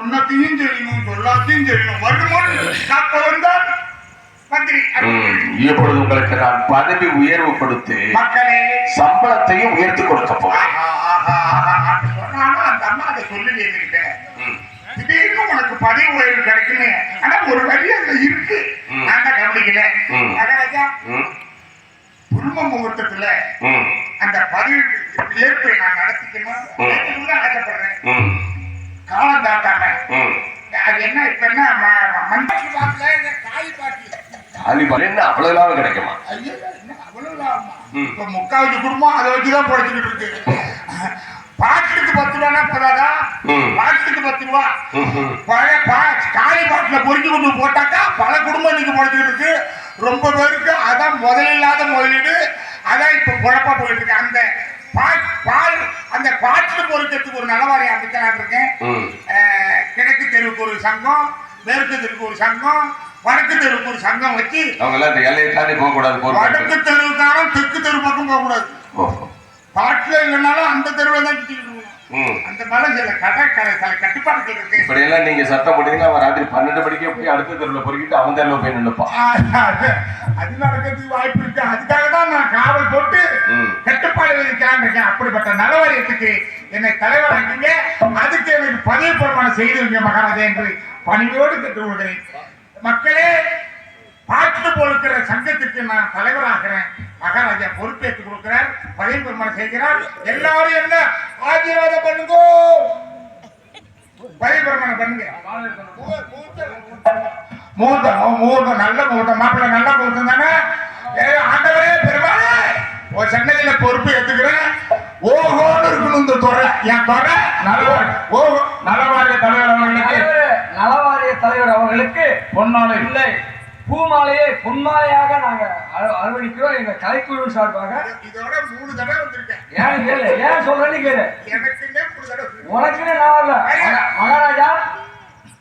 சொன்னத்தையும் செய்யணும் சொல்லாத்தையும் வருமானம் காப்ப வந்தால் மந்திரி ம், இப்பொழுது உங்களுக்கு நான் பதவி உயர்வு கொடுத்து மக்களே. சம்பளத்தையும் உயர்த்தி கொடுக்க போறேன். அந்த அம்மா அதை சொல்லி திடீர்னு உனக்கு பதவி உயர்வு கிடைக்குமே. ஆனா ஒரு வழி அதுல இருக்கு. நான் தான் கவனிக்கல குடும்ப முகூர்த்தத்துல அந்த பதவி ஏற்பை நான் நடத்திக்கணும். ஆசைப்படுறேன் காலம் தாத்தாம ம். அது என்ன இப்ப என்ன மண்பாட்டி பாட்டுல இந்த காளி பாட்டி? தாலிபான் என்ன அவ்வளவு லாபம் கிடைக்குமா? ஐயோ, என்ன அவ்வளவு லாபமா? இப்ப முக்காவாசி குடும்பம் அதை வச்சுதான் பொழைச்சிக்கிட்டு இருக்கு. பாட்டுக்கு பத்து ரூபானா போதாதா. பாட்டுக்கு பத்து ரூபா. பழைய காளி பாட்டுல பொறுக்கி கொண்டு போட்டாக்கா பல குடும்பம் இன்னைக்கு பொழைச்சிக்கிட்டு இருக்கு. ரொம்ப பேருக்கு அதான் முதலில்லாத முதலீடு. அதான் இப்ப குழப்பா போயிட்டு இருக்கு. அந்த பால் அந்த பாட்டுல பொறுக்கிறதுக்கு ஒரு நலவாரி அமைக்கலாம் இருக்கேன். கிழக்கு தெருவுக்கு ஒரு சங்கம் மேற்கு தெருவுக்கு ஒரு சங்கம் வடக்கு தெருவுக்கு ஒரு சங்கம் வச்சு அவங்க எல்லாம் இந்த எல்லையை தாண்டி போக கூடாது வடக்கு தெருவுக்காரன் தெற்கு தெரு பக்கம் போக கூடாது பாட்டுல இல்லைனாலும் அந்த தெருவை தான் சுத்திட்டு அந்த மாதிரி சில கடை கடை சில கட்டுப்பாடுகள் இருக்கு. இப்படி எல்லாம் நீங்க சட்டம் போட்டீங்கன்னா அவன் ராத்திரி பன்னெண்டு மணிக்கே போய் அடுத்த தெருவில் பொறுக்கிட்டு அவன் தெருவில் போய் நின்னுப்பான். ஆஹ், அது நடக்கிறதுக்கு வாய்ப்பு இருக்கு. அதுக்காக தான் நான் காவல் போட்டு. கட்டுப்பாடு விதிக்கலாம்னு இருக்கேன். அப்படிப்பட்ட நலவாரியத்துக்கு என்னை தலைவராக்கிங்க அதுக்கு எனக்கு பதவி பிரமாணம் செய்து வைங்க மகாராஜா என்று பணிவோடு கேட்டுக்கொள்கிறேன். மக்களே பாட்டு போலுக்கிற சங்கத்துக்கு நான் தலைவராகிறேன். மகாராஜா பொறுப்பேற்றுக் கொடுக்கிறார் பதவி பிரமாணம் செய்கிறார். எல்லாரும் என்ன? ஆசீர்வாதம் பண்ணுங்க! பதவி பிரமாணம் பண்ணுங்க. மூர்த்தம் மூர்த்தம் நல்ல மூர்த்தம் மாப்பிள்ளை நல்ல மூர்த்தம் தானே? ஆண்டவரே பெருமாளே! ஒரு சென்னையில பொறுப்பு எடுத்துக்கிறேன் ஓஹோன்னு இருக்கணும் இந்த துறை. என் துறை ஓஹோ நலவாரிய தலைவர் அவர்களுக்கு. தலைவர், நலவாரிய தலைவர் அவர்களுக்கு பொன்னாலை இல்லை. பூமாலையை பொன்மாலையாக நாங்க அர- அரவணைக்கிறோம் எங்க கலைக்குழு சார்பாக. இதோட மூணு தடவை வந்திருக்கேன். ஏன் கேளு ஏன் சொல்றேன்னு கேளு. உனக்குன்னு நான் வரல. மகா- மகாராஜா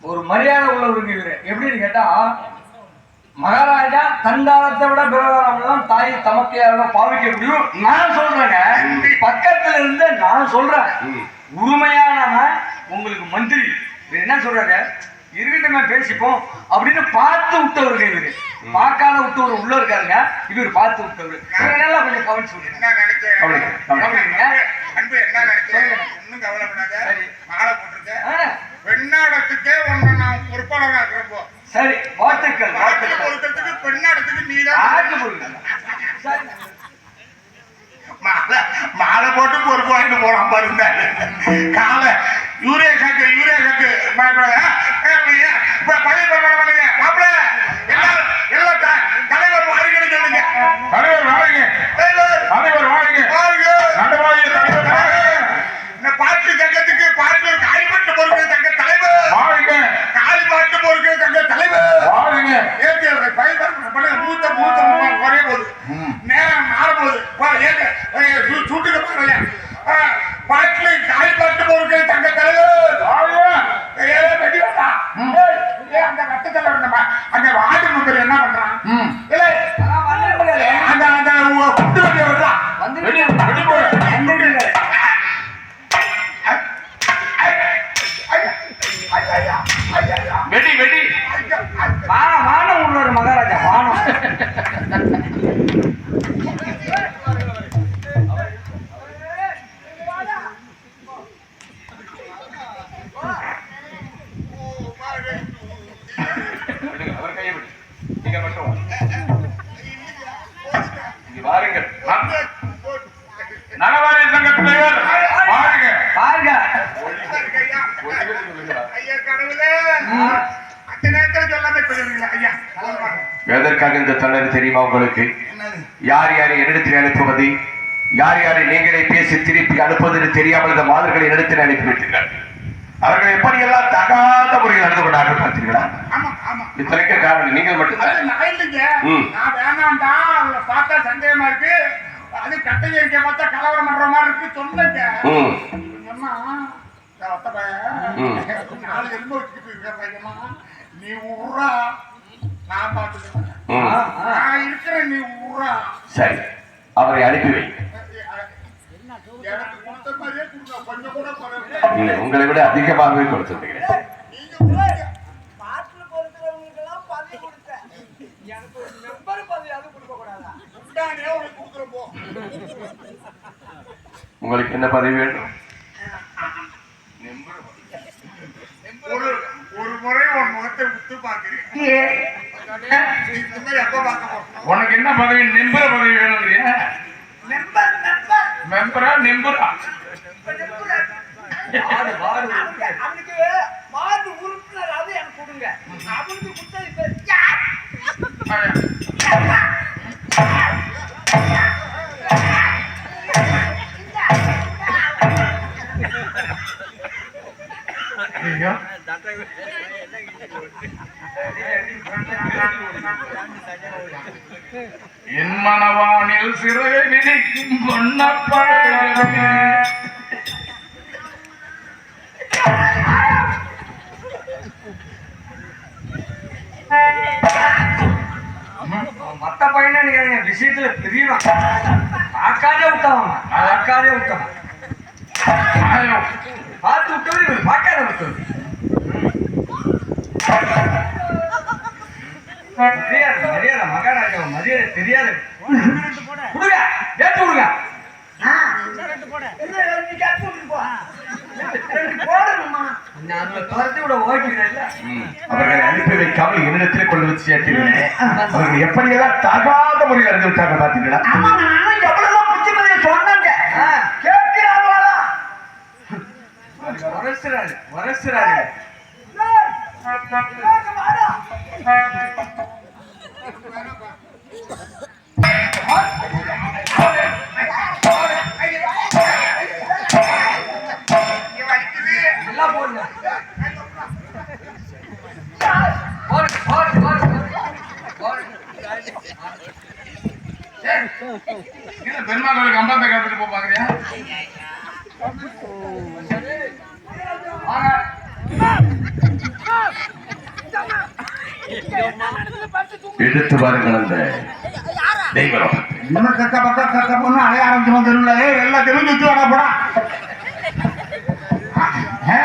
ஒரு மரியாதை உள்ளவருக்கு இவரு எப்படின்னு கேட்டா மகாராஜா தண்டாரத்தை விட பிரகாரம் தாய் தமக்கையாக பாவிக்க முடியும். நான் சொல்றேங்க. பக்கத்துல இருந்து நான் சொல்றேன். உரிமையானவன் உங்களுக்கு மந்திரி. என்ன சொல்றாரு? இருக்கட்டுமே பேசிப்போம் அப்படின்னு பார்த்து விட்டவருங்க இவரு. பார்க்காத விட்டவர் உள்ள இருக்காருங்க. இவர் பார்த்து விட்டவர். நல்லா கொஞ்சம் கவனிச்சு விடுங்க. கவனிங்க, கவனிங்க. அன்பு என்ன நினைச்சேன் ஒன்னும் கவலைப்படாத. சரி. மாலை போட்டிருக்கேன் பெண்ணாடத்துக்கே ஒண்ணு நான் பொறுப்பாளராக இருக்கிறப்போ சரி வாழ்த்துக்கள் வாழ்த்துக்கள். பொறுக்கிறதுக்கு பெண்ணாடத்துக்கு பொருள் சரி. மாலை மாலை போட்டு பொறுப்பு வாங்கிட்டு போறான் பாருங்க. காலை யூரியா கக்கு யூரியா கக்கு. பழைய பண்ணுங்க மாப்பிள்ள எல்லாம் த- தலைவர் வாழ்க்கைன்னு சொல்லுங்க. தலைவர் வாழ்க தலைவர். தலைவர் வாழ்க வாழ்க வாருங்கள் நலவாரிய சங்க தலைவர் பாருங்க பாருங்க. எதற்காக இந்த தண்டனை தெரியுமா உங்களுக்கு? யார் யாரை என்னிடத்தில் அனுப்புவது? யார் யாரை நீங்களே பேசி திருப்பி அனுப்புவது தெரியாமல் இந்த மாதர்களை என்னிடத்தில் அனுப்பிவிட்டீர்கள். அவர்கள் எப்படியெல்லாம் தகாத முறையில் நடந்து கொண்டார்கள் பார்த்தீர்களா? இத்தனைக்கு காரணம் நீங்கள் அது மட்டும்தான் நான் இல்லைங்க. நான் வேணாம்டா அவளை பார்த்தா சந்தேகமா இருக்கு அது கட்டை இருக்க பார்த்தா கலவரம் பண்ற மாதிரி இருக்கு சொன்னங்க ம். சொன்னா. நாலு எலும்பு வச்சுக்கிட்டு இருக்கிற பையனா நீ உர்றா நான் பார்த்துக்கிறேன். நான் இருக்கிறேன் நீ உர்றா சரி அவரை அனுப்பி வை. எனக்கு கொடுத்த மாதிரியே கொஞ்சம் கூட உங்களை விட அதிகமாகவே கொடுத்துருக்கிறேன் பாட்டுல பொறுக்கிறவங்களுக்கெல்லாம் பதவி கொடுத்தேன் எனக்கு ஒரு மெம்பர் பதவி அது கொடுக்க கூடாதா உண்டானே உனக்கு கொடுக்குறேன் போ உங்களுக்கு என்ன பதவி வேண்டும்? ஒரு ஒரு முறை உன் முகத்தை விட்டு பாக்குறேன் உனக்கு என்ன பதவி? நெம்புற பதவி மெம்பர் மெம்பரா நெம்புரா. என் மனவானில் சிறகை விதிக்கும் பொன்னப்பழமே மத்த பையனை நீங்க விஷயத்துல தெரியணும் பார்க்காதே விட்டவன் பார்க்காதே விட்டவன் பார்த்து விட்டது இவர் பார்க்காத விட்டது மரியாதை மரியாதை மகாராஜா மரியாதை தெரியாது. கொடுங்க ஏத்து கொடுங்க. அவர்களை அனுப்பி வைக்காமல் என்னிடத்தில் கொண்டு வந்து சேர்த்தீர்களே அவர்கள் எப்படியெல்லாம் தகாத முறையில் அறிந்து விட்டாங்க புத்திமதியை சொன்னேங்க கேட்கிறாங்களா வரசுறாரு வரசுறாரு பெருமாள் கம்பத்தை கத்துட்டு போ பாக்குறியா எடுத்து பாருங்கள் அந்த தெய்வம் நம்ம கக்க பக்க கக்க பொண்ணு அலைய ஆரம்பிச்சு தெருவில் ஏய் எல்லாம் தெரிஞ்சு வச்சு வாடா போடா. ஆ?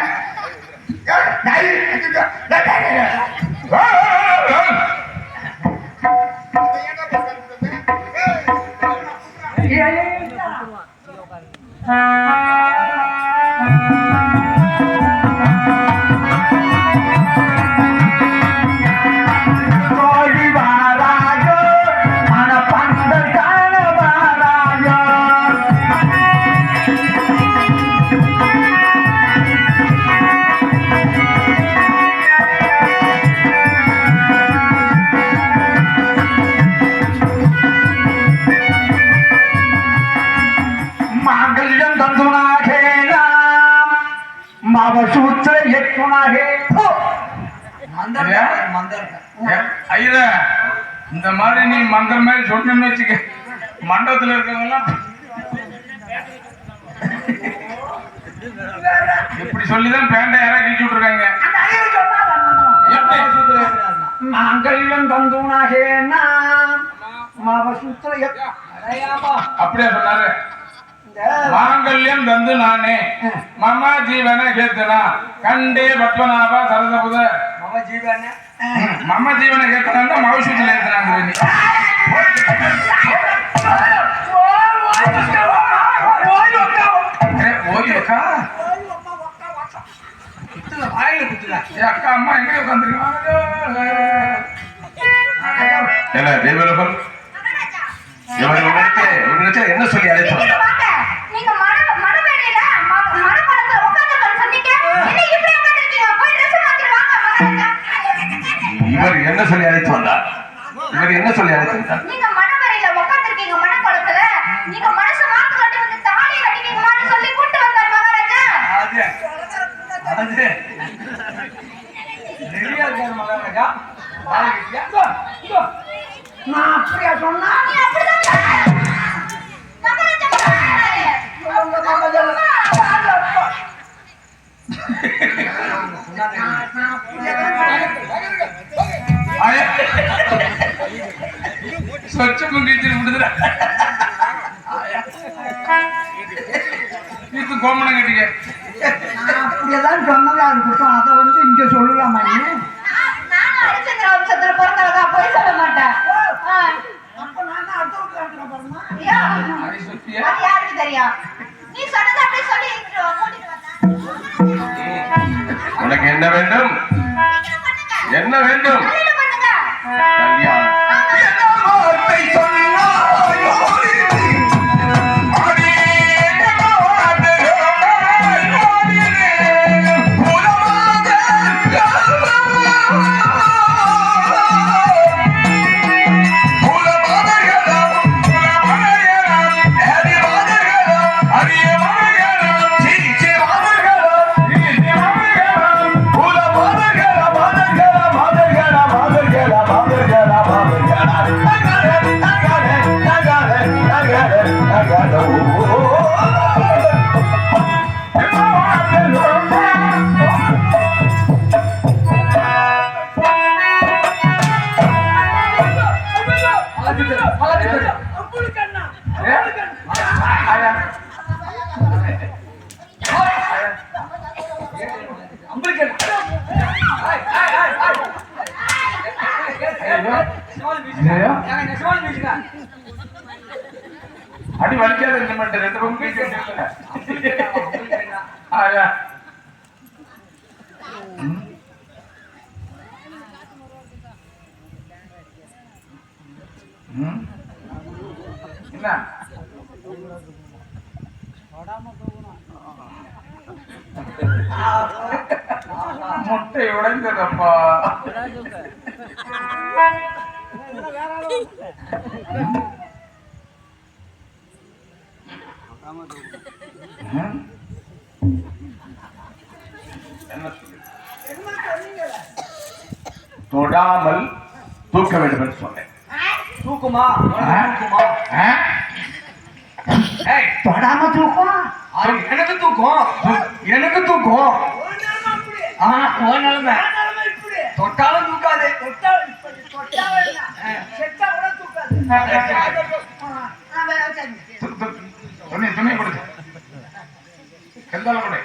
கோழி ஐயா இந்த மாதிரி நீ மந்திர மாதிரி சொன்னு வச்சுக்க மண்டபத்துல இருக்கவங்க எல்லாம் இப்படி சொல்லிதான் பேண்டை யாரா கிழிச்சு விட்டுருக்காங்க. மாங்கல்யம் தந்துனாகேனா மவசூத்திர அப்படியா சொன்னாரு. மாங்கல்யம் தந்து நானே. மம ஜீவன கேத்தனா. கண்டே பத்மநாப சரசபுத ஜீவன கேத்தனா மகசூத்துல ஏத்துனாங்க நீ. ஏ, ஓய் அக்கா அம்மா எங்க உட்காந்துருக்காங்க இவர் என்ன சொல்லி அழைத்து வந்தார் இவர் என்ன சொல்லி அழைத்து வந்தார் நீங்க மணமேடையில உட்கார்ந்திருக்கீங்க, மணக்கோலத்துல. நீங்க மனசை மாத்து கட்டி வந்து தாலியை கட்டிக்கீங்களான்னு சொல்லி கூட்டு வந்தார் மகாராஜா. அது அது ரெடியா இருக்காரு மகாராஜா வாய் கட்டியா? நான் அப்படியா சொன்னா நீ அப்படிதான் சொன்ன. மகாராஜா, மகாராஜா. ಸ್ವಚ್ಛಕ್ಕೂ ಟೀಚರ್ ಬಿಡಿದ್ರೆ இது கோமண கட்டிக்க. அப்படியெல்லாம் சொன்னதா இருக்கட்டும். அதை வந்து இங்க சொல்லலாமா நீ? நட்சத்திரம் பிறந்தவதா போய் சொல்ல மாட்டேன் அப்ப நான் அடுத்தவங்க நீ சொன்னதை அப்படியே சொல்லி உனக்கு என்ன வேண்டும்? என்ன வேண்டும்? கல்யாணம். அடி வலிக்காத இருக்க மாட்டேன் ரெண்டு பக்கம் பேசி ஆயா. என்ன? முட்டை உடைந்ததப்பா தொடாமல் தூக்க வேண்டும் என்று சொன்னேன். தூக்குமா? தொடாம தூக்கம்? எனக்கு தூக்கம். எனக்கு தூக்கம். ஒரு நேரமா அப்படி ஆனா உன் நிலைமை ஒரு நேரமா இப்படி தொட்டாலும் தூக்காது தொட்டா இப்படி தொட்டா வேணாம். செத்தா கூட தூக்காது து- து- துணி துணி கொடுத்து எந்தால கொடு